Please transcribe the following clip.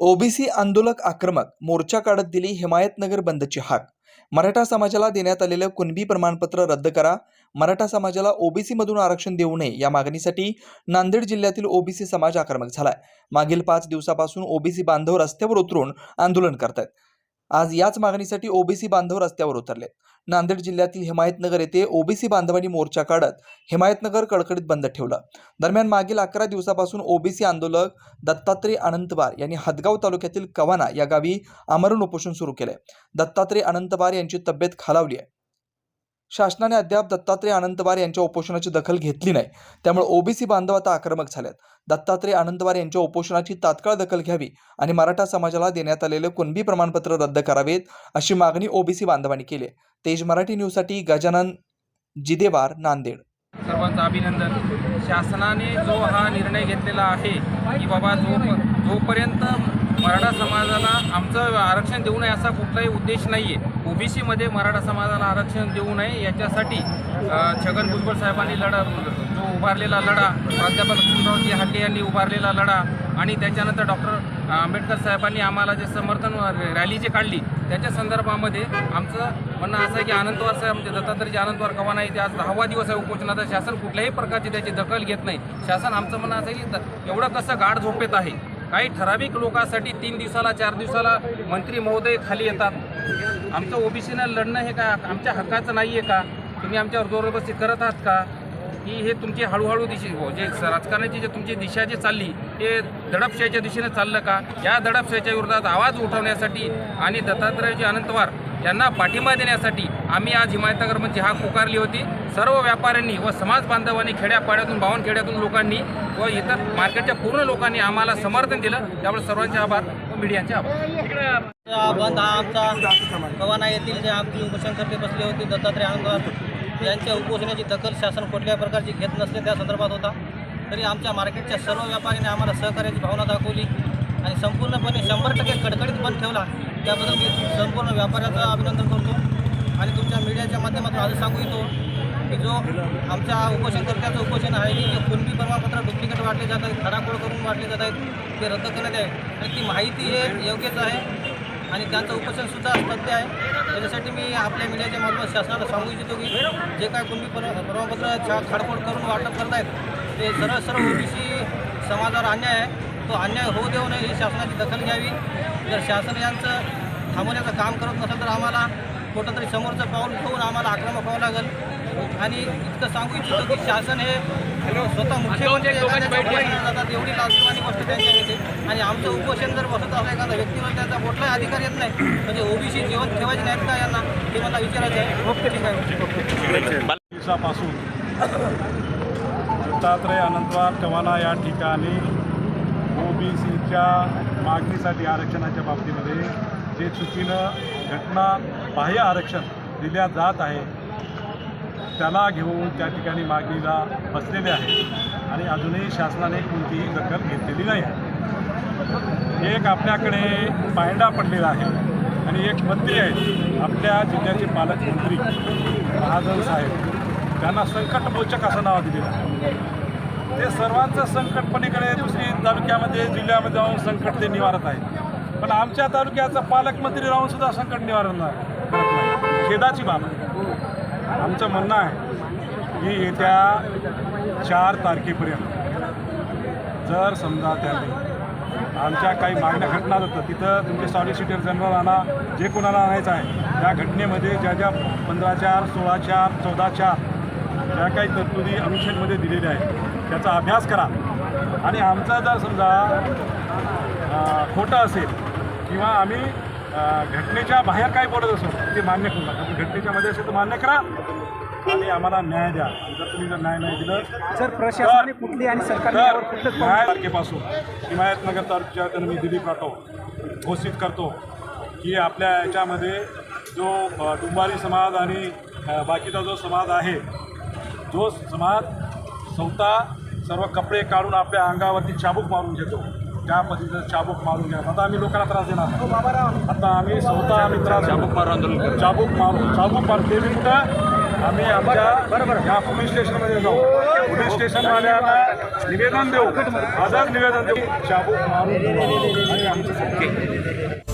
OBC आंदोलक आक्रमक मोर्चा काढत दिली हिमायतनगर बंदची हाक. मराठा समाजाला देण्यात आलेलं कुणबी प्रमाणपत्र रद्द करा. मराठा समाजाला ओबीसीमधून आरक्षण देऊ नये या मागणीसाठी नांदेड जिल्ह्यातील ओबीसी समाज आक्रमक झालाय. मागील पाच दिवसापासून ओबीसी बांधव रस्त्यावर उतरून आंदोलन करतायत. आज याच मागणीसाठी ओबीसी बांधव रस्त्यावर उतरले नांदेड जिल्ह्यातील हिमायतनगर येथे ओबीसी बांधवांनी मोर्चा काढत हिमायतनगर कडकडीत बंद ठेवलं. दरम्यान मागील अकरा दिवसापासून ओबीसी आंदोलक दत्तात्रय अनंतबार यांनी हदगाव तालुक्यातील कवाना या गावी आमरण उपोषण सुरू केले दत्तात्रय अनंतबार यांची तब्येत खालावली आहे. शासनाने अद्याप दत्तात्रय अनंतवार यांच्या उपोषणाची दखल घेतली नाही. त्यामुळे ओबीसी बांधव आता आक्रमक झाल्यात दत्तात्रय अनंतवार यांच्या उपोषणाची तात्काळ दखल घ्यावी आणि मराठा समाजाला देण्यात आलेले कुणबी प्रमाणपत्र रद्द करावेत अशी मागणी ओबीसी बांधवांनी केली आहे. तेज मराठी न्यूजसाठी गजानन जिदेवार नांदेड. सर्वांचं अभिनंदन. शासनाने जो हा निर्णय घेतलेला आहे की बाबा जो जोपर्यंत मराठा समाजाला आमचं आरक्षण देऊ नये असा कुठलाही उद्देश नाही आहे ओबीसीमध्ये मराठा समाजाला आरक्षण देऊ नये याच्यासाठी छगन भुजबळ साहेबांनी लढा जो उभारलेला लढा प्राध्यापक लक्ष्मीरावजी हाटे यांनी उभारलेला लढा आणि त्याच्यानंतर डॉक्टर आंबेडकर साहेबांनी आम्हाला जे समर्थन रॅली जी काढली त्याच्या संदर्भामध्ये आमचं म्हणणं असं आहे की आनंदवार साहेब म्हणजे आनंदवार कवा कवाना ते आज दहावा दिवस आहे उपोषणाचा शासन कुठल्याही प्रकारची त्याची दखल घेत नाही. शासन आमचं म्हणणं असं आहे की एवढं कसं गाढ झोपेत आहे. काही ठराविक लोकांसाठी तीन दिवसाला चार दिवसाला मंत्री महोदय खाली येतात. आमचं ओबीसीनं लढणं हे का? आमच्या हक्काचं नाही आहे का? तुम्ही आमच्यावर जोरबस्ती करत आहात का? की हे तुमची हळूहळू दिशे हो, जे राजकारणाची जे तुमची दिशा जी चालली ते दडपशाहीच्या दिशेने चाललं का? या दडपशाहीच्या विरोधात आवाज उठवण्यासाठी आणि दत्तात्रयजी अनंतवार यांना पाठिंबा देण्यासाठी आम्ही आज हिमायतनगरमध्ये हाक पुकारली होती. सर्व व्यापाऱ्यांनी व समाज बांधवांनी खेड्यापाड्यातून बावनखेड्यातून लोकांनी व इतर मार्केटच्या पूर्ण लोकांनी आम्हाला समर्थन दिलं. त्यामुळे सर्वांचे आभार व मीडियाचे आभार. बंद हा आमचा कवाना येथील जे आमची उपोषणकर्ते बसले होते दत्तात्रय अनंतवार. यांच्या उपोषणाची दखल शासन कुठल्याही प्रकारची घेत नसले त्या संदर्भात होता. तरी आमच्या मार्केटच्या सर्व व्यापाऱ्यांनी आम्हाला सहकार्याची भावना दाखवली आणि संपूर्णपणे शंभर टक्के कडकडीत बंद ठेवला. त्याबद्दल मी संपूर्ण व्यापाऱ्याचं अभिनंदन करतो आणि तुमच्या मीडियाच्या माध्यमातून आज सांगू इतो की जो आमच्या उपोषणकर्त्याचं उपोषण आहे की जे कुणबी प्रमाणपत्र डुप्लिकेट वाटले जात आहेत खडाखोड करून वाटले जात आहेत ते रद्द करण्यात आहे आणि ती माहिती हे योग्यच आहे. आणि त्यांचं उपोषणसुद्धा सत्य आहे. त्याच्यासाठी मी आपल्या मीडियाच्या माध्यमातून शासनाला सांगू इच्छितो की जे काय कुणबी पर प्रमाणपत्र छा खाडखोड करून वाटप करत आहेत ते सरळ सरळ ओबीसी समाजावर अन्याय आहे. तो अन्याय होऊ देऊ नये ही शासनाची दखल घ्यावी. जर शासन यांचं थांबवण्याचं काम करत नसेल तर आम्हाला कुठंतरी समोरचं पाऊल ठेवून आम्हाला आक्रमक व्हावं लागेल. आणि इतकं सांगू इच्छितो की शासन हे स्वतः मुख्यमंत्री एवढी लाजवानी गोष्ट त्यांच्या येते आणि आमचं उपोषण जर बसत असं एखादा व्यक्तीवर त्याचा कुठलाही अधिकार येत नाही. म्हणजे ओबीसी जेवण ठेवायचे नाहीत का यांना? हे मला विचारायचं आहे. मुख्य ठीक दिवसापासून दत्तात्रय अनंतवार चव्हाणा या ठिकाणी ओबीसीच्या मागणीसाठी आरक्षणाच्या बाबतीमध्ये जे चुकीनं घटना बाह्य आरक्षण दिल्या जात आहे त्याला घेऊन त्या ठिकाणी मागणीला बसलेले आहे आणि अजूनही शासनाने कोणतीही दखल घेतलेली नाही आहे. एक आपल्याकडे पायंडा पडलेला आहे आणि एक मंत्री आहेत. आपल्या जिल्ह्याचे पालकमंत्री महाजन साहेब. त्यांना संकटमोचक असं नाव दिलेलं आहे. ते सर्वांचं संकटपणीकडे दुसरी तालुक्यामध्ये जिल्ह्यामध्ये जाऊन संकट ते निवारत आहे पण आमच्या तालुक्याचा पालकमंत्री राहून सुद्धा संकट निवारण नाही नाही. खेदाची बाब आहे. आमचं म्हणणं आहे की येत्या चार तारखेपर्यंत. जर समजा त्यांनी आमच्या काही मागण्या घटना जातात तिथं तुमचे सॉलिसिटर जनरल आणा जे कोणाला आणायचं आहे त्या घटनेमध्ये ज्या ज्या पंधरा चार सोळा चार चौदा चार ज्या काही तरतुदी अनुच्छेदमध्ये दिलेल्या आहेत त्याचा अभ्यास करा. आणि आमचा जर समजा खोटं असेल किंवा आम्ही घटनेच्या बाहेर काय बोलत असो ते मान्य करू नका. घटनेच्या मध्ये असेल तर मान्य करा. आणि आम्हाला न्याय द्या. जर तुम्ही जर न्याय नाही दिलं सर प्रशासनाने कुठली आणि सरकारने यावर कुठलंच तर पाऊल न्याय तारखेपासून हिमायतनगर तालुक्यात मी दिलीप राठोड घोषित करतो की आपल्या याच्यामध्ये जो अ, डुंबारी समाज आणि अ, बाकीचा जो समाज आहे जो समाज स्वतः सर्व कपडे काढून आपल्या अंगावरती चाबूक मारून घेतो. त्या पद्धतीचं चाबूक मारून घ्या. आता आम्ही लोकांना त्रास देणार नाही. आता आम्ही स्वतः आम्ही त्रास चाबूक मारून चाबूक मारून चाबूक मारून ते बी कुठं आम्ही आमच्या या पोलीस स्टेशनमध्ये जाऊ. पोलीस स्टेशनवाल्यांना निवेदन देऊ. आदर निवेदन देऊ. मारून आणि आमचं